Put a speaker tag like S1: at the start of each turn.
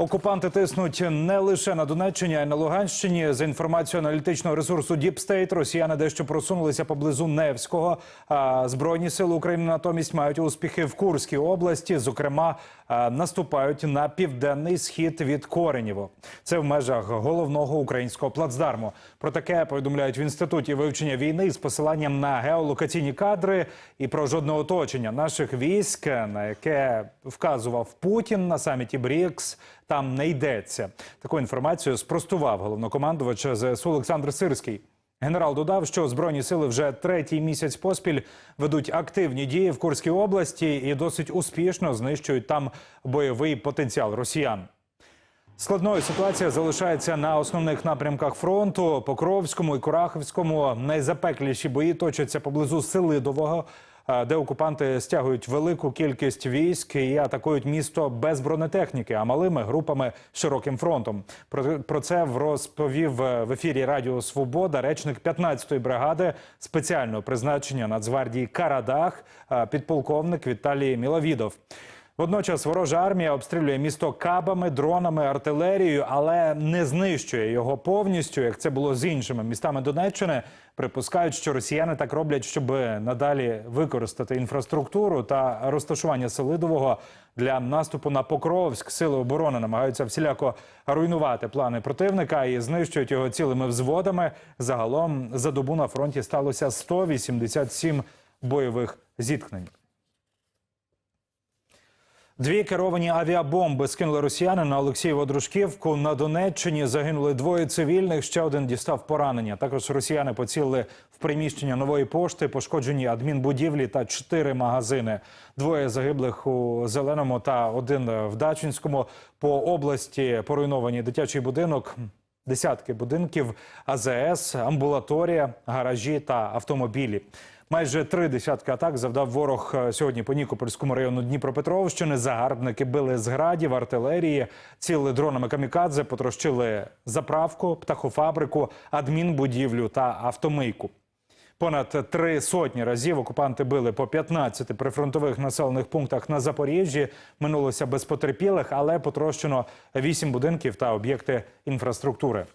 S1: Окупанти тиснуть не лише на Донеччині, а й на Луганщині. За інформацією аналітичного ресурсу State, росіяни дещо просунулися поблизу Невського. Збройні сили України натомість мають успіхи в Курській області. Зокрема, наступають на південний схід від Коренєво. Це в межах головного українського плацдарму. Про таке повідомляють в інституті вивчення війни з посиланням на геолокаційні кадри і про жодне оточення наших військ, на яке вказував Путін на саміті БРІКС. Там не йдеться. Таку інформацію спростував головнокомандувач ЗСУ Олександр Сирський. Генерал додав, що збройні сили вже третій місяць поспіль ведуть активні дії в Курській області і досить успішно знищують там бойовий потенціал росіян. Складною ситуація залишається на основних напрямках фронту Покровському і Курахівському. Найзапекліші бої точаться поблизу Селидового, де окупанти стягують велику кількість військ і атакують місто без бронетехніки, а малими групами широким фронтом. Про, про це розповів е, в ефірі Радіо Свобода речник 15-ї бригади спеціального призначення Нацгвардії Карадах, е, підполковник Віталій Міловідов. Водночас ворожа армія обстрілює місто кабами, дронами, артилерією, але не знищує його повністю, як це було з іншими містами Донеччини. Припускають, що росіяни так роблять, щоб надалі використати інфраструктуру та розташування Селидового для наступу на Покровськ. Сили оборони намагаються всіляко руйнувати плани противника і знищують його цілими взводами. Загалом за добу на фронті сталося 187 бойових зіткнень. Дві керовані авіабомби скинули росіяни на Олексієво Дружківку. На Донеччині загинули двоє цивільних. Ще один дістав поранення. Також росіяни поцілили в приміщення нової пошти, пошкоджені адмінбудівлі та чотири магазини. Двоє загиблих у зеленому та один в Дачинському. По області поруйновані дитячий будинок. Десятки будинків, АЗС, амбулаторія, гаражі та автомобілі. Майже три десятки атак завдав ворог е, сьогодні по Нікопольському району Дніпропетровщини. Загарбники били з градів, артилерії, цілили дронами камікадзе, потрощили заправку, птахофабрику, адмінбудівлю та автомийку. Понад три сотні разів окупанти били по 15 прифронтових населених пунктах на Запоріжжі. Минулося без потерпілих, але потрощено 8 будинків та об'єкти інфраструктури.